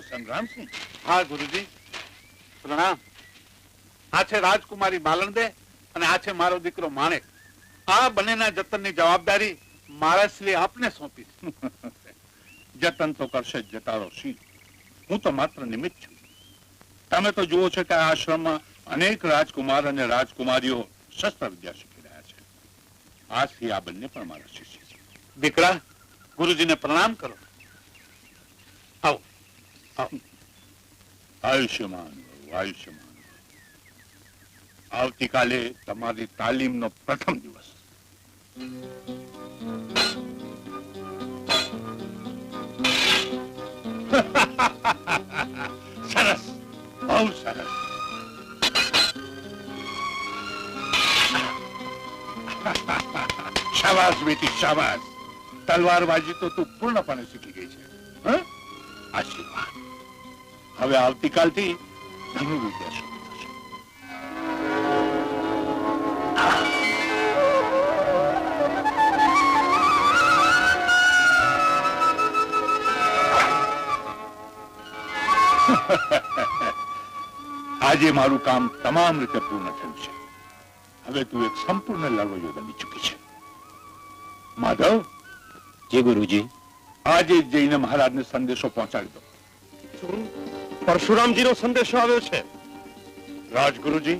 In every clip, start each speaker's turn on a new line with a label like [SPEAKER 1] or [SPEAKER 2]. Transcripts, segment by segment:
[SPEAKER 1] સંગ્રામસિંહ
[SPEAKER 2] હા, ગુરુજી. પ્રણામ. આ છે રાજકુમારી માલણદે અને આ છે મારો દીકરો માણેક. આ બંનેના જતનની જવાબદારી મારા શ્રી આપને સોંપી
[SPEAKER 1] જતન તો કરશે જટાળો સિંહ. હું તો માત્ર નિમિત્ત છું. તમે તો જુઓ છો કે આ આશ્રમમાં અનેક રાજકુમાર અને રાજકુમારીઓ શસ્ત્ર વિદ્યા શીખી રહ્યા છે. આજથી આ બંને પણ મારા શિષ્ય છે.
[SPEAKER 2] દીકરા, ગુરુજીને પ્રણામ કરો. આવો.
[SPEAKER 1] આયુષ્યમાન આયુષ્યમાન આવતીકાલે તમારી તાલીમનો પ્રથમ દિવસ. સરસ. બહુ સરસ. શાબાશ બેટી, શાબાશ. તલવારબાજી તો તું પૂર્ણપણે શીખી ગઈ છે? આશીર્વાદ. હવે આવતીકાલથી ધનુર્વિદ્યા શરૂ થશે. આજે મારું કામ તમામ રીતે પૂર્ણ થયું છે. હવે તું એક સંપૂર્ણ લડવૈયો બની ચૂકી છે. માધવ?
[SPEAKER 3] જી, ગુરુજી.
[SPEAKER 1] આજે જઈને મહારાજને સંદેશો પહોંચાડી દો.
[SPEAKER 4] પરશુરામજીનો સંદેશો આવ્યો છે? રાજગુરુજી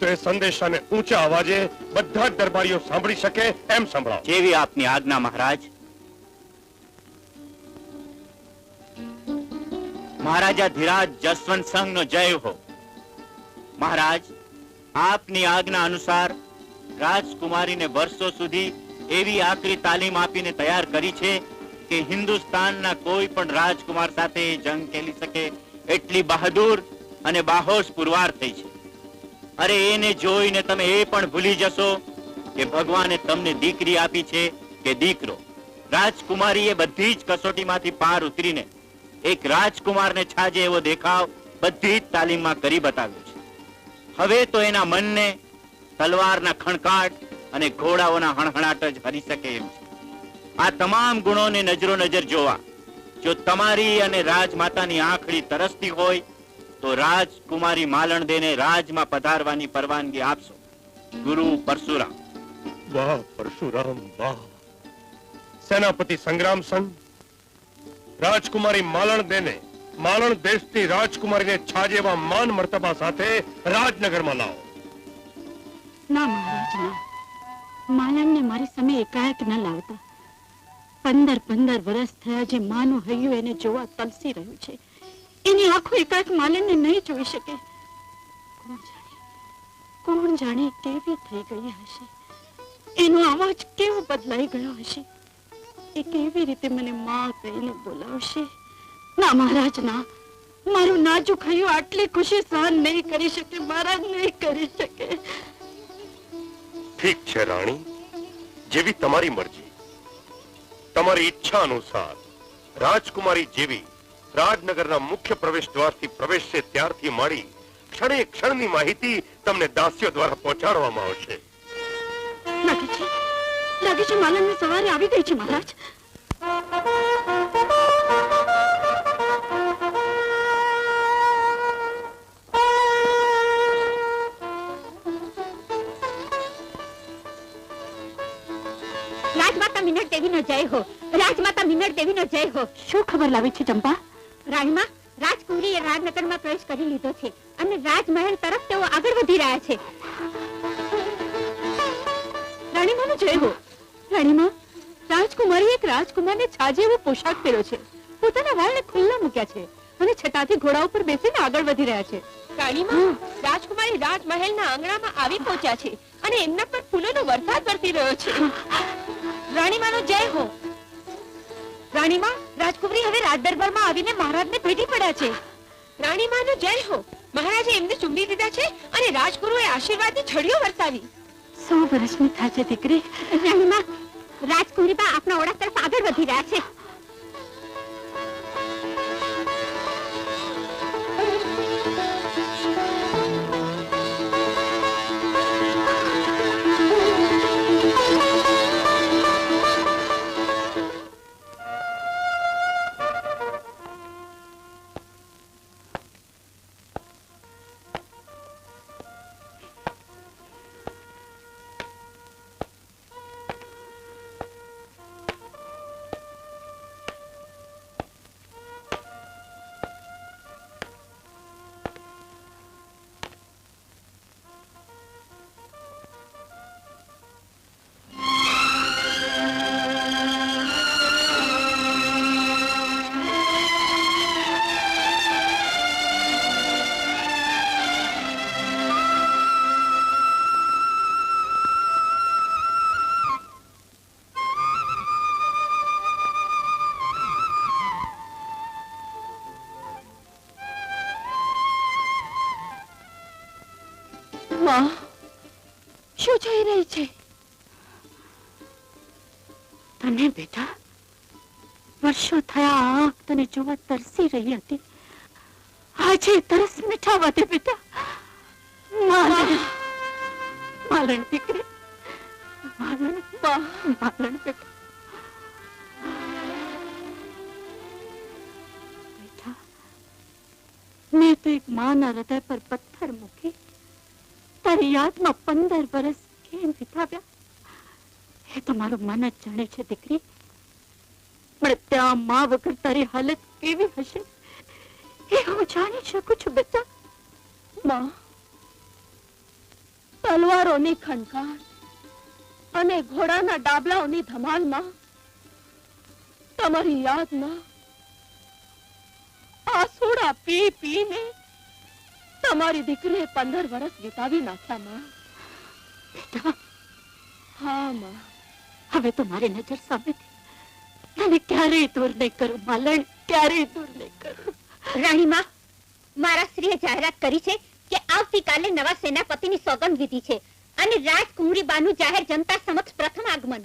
[SPEAKER 4] તો એ સંદેશાને ઊંચા અવાજે બધા જ દરબારીઓ સાંભળી શકે એમ સંભળાવો.
[SPEAKER 3] જેવી આપની આજ્ઞા મહારાજ. મહારાજા ધીરાજ જસવંત સંઘનો જય હો. મહારાજ આપની આજ્ઞા અનુસાર રાજકુમારીને વર્ષો સુધી એવી આકરી તાલીમ આપીને તૈયાર કરી છે કે હિન્દુસ્તાનના કોઈ પણ રાજકુમાર સાથે જંગ ખેલી શકે, એટલી બહાદુર અને બાહોશ પુરવાર થઈ છે. અરે એને જોઈને તમે એ પણ ભૂલી જશો કે ભગવાને તમને દીકરી આપી છે કે દીકરો. રાજકુમારીએ બધી જ કસોટીમાંથી પાર ઉતરીને એક રાજકુમારને છાજે એવો દેખાવ બધી જ તાલીમમાં કરી બતાવ્યો છે. હવે તો એના મનને તલવારના ખણકાટ અને ઘોડાઓના હણહણાટ જ હરી શકે એમ છે. આ તમામ ગુણોને નજરો નજર જોવા. જો તમારી અને રાજમાતાની આંખડી તરસતી હોય તો રાજકુમારી માલણદેને રાજમાં પધારવાની પરવાનગી આપશો. ગુરુ પરશુરામ.
[SPEAKER 4] વાહ પરશુરામ વાહ. સેનાપતિ સંગ્રામ સંઘ રાજકુમારી માલણ દેને માલણ દેશની રાજકુમારીને છાજેવા માન મર્તબા સાથે રાજનગરમાં લાવો.
[SPEAKER 5] ના મહારાજ ના. માલણને મારી સામે એકાએક ન લાવતા. પંદર પંદર વર્ષ થયા જે માનું હૈયું એને જોવા તલસી રહ્યું છે. એની આંખો એકાએક માલણને નહીં જોઈ શકે. કોણ જાણે? કેવી થઈ ગઈ હશે? એનો અવાજ કેવો બદલાઈ ગયો હશે? એ કેવી રીતે મને માં કહીને બોલાવશે? ના, મહારાજ, ના. મારું નાજુક હૈયું આટલી ખુશી સહન નહીં કરી શકે મહારાજ નહીં કરી શકે.
[SPEAKER 4] ઠીક છે, રાણી. જેવી તમારી મરજી. તમારી ઈચ્છા અનુસાર રાજકુમારી જેવી રાજનગરના મુખ્ય પ્રવેશ દ્વારથી પ્રવેશશે ત્યારથી મળી ક્ષણે ક્ષણની માહિતી તમને દાસીઓ દ્વારા પહોંચાડવામાં આવશે.
[SPEAKER 5] લાગે છે. લાગે સવારે આવી ગઈ છે મહારાજ.
[SPEAKER 6] રાજમાતા મિનટ દેવીનો જય હો. રાજમાતા મિનટ દેવીનો જય હો.
[SPEAKER 5] શું ખબર લાવી છે ચંપા?
[SPEAKER 6] રાણીમાં રાજકુમારીએ રાજનગરમાં પ્રવેશ કરી લીધો છે અને રાજમહેલ તરફ તેઓ આગળ વધી રહ્યા છે.
[SPEAKER 5] રાણીમાનો જય હો. રાણીમાં રાજકુમારી એક રાજકુમારને છાજે એવો પોશાક પહેર્યો છે. પોતાના વાળને ખુલ્લા મૂક્યા છે અને છતાંથી ઘોડા ઉપર બેસીને આગળ વધી રહ્યા છે.
[SPEAKER 6] રાણીમાં રાજકુમારી રાજમહેલના આંગણામાં આવી પહોંચ્યા છે અને એમના પર ફૂલોનો વરસાદ વરસી રહ્યો છે. રાણીમાનો જય હો. રાણીમા, રાજકુમારી હવે રાજદરબારમાં આવીને મહારાજને ભેટી પડ્યા છે. રાણીમાનો જય હો. મહારાજે એમને ચુંબી દીધા છે અને રાજગુરુએ આશીર્વાદની છડીઓ વરસાવી.
[SPEAKER 5] સો વર્ષની થાય છે દીકરી.
[SPEAKER 6] રાણીમા રાજકુમારી પણ આપણા ઓળખ તરફ આગળ વધી રહ્યા છે.
[SPEAKER 7] માં શું જોઈ રહી છે
[SPEAKER 5] તને બેટા વર્ષો થયા આંખ તને જોવા તરસી રહી હતી આજે તરસ મીઠાવા દે બેટા માલણ માલણ દીકરી માલણ માલણ બેટા મેં તો એક માના હૃદય પર પથ્થર મૂકી તારી પંદર વર્ષ કેમ વિતાવ્યા? એ તો મન જ જાણે છે, દીકરી. પણ ત્યાં મા વગર તારી હાલત કેવી હશે? એ હું જાણી શકું છું, બેટા.
[SPEAKER 7] માં, તલવારોની ખણકાર અને ઘોડાના ડાબલાઓની ધમાલમાં તમારી યાદમાં આસોડા પી પીને તમારી દીકરીએ પંદર વર્ષ વિતાવી નાખ્યા, માં. હા, માં.
[SPEAKER 5] હવે તો મારી નજર સામેથી ક્યારેય દૂર નહીં કરું, માલણ, ક્યારેય દૂર નહીં કરું.
[SPEAKER 8] રાણીમા મારા સ્ત્રીએ જાહેરાત કરી છે કે આવતીકાલે નવા સેનાપતિની સોગંદ વિધિ છે અને રાજકુંવરી બાનું જાહેર જનતા સમક્ષ પ્રથમ આગમન.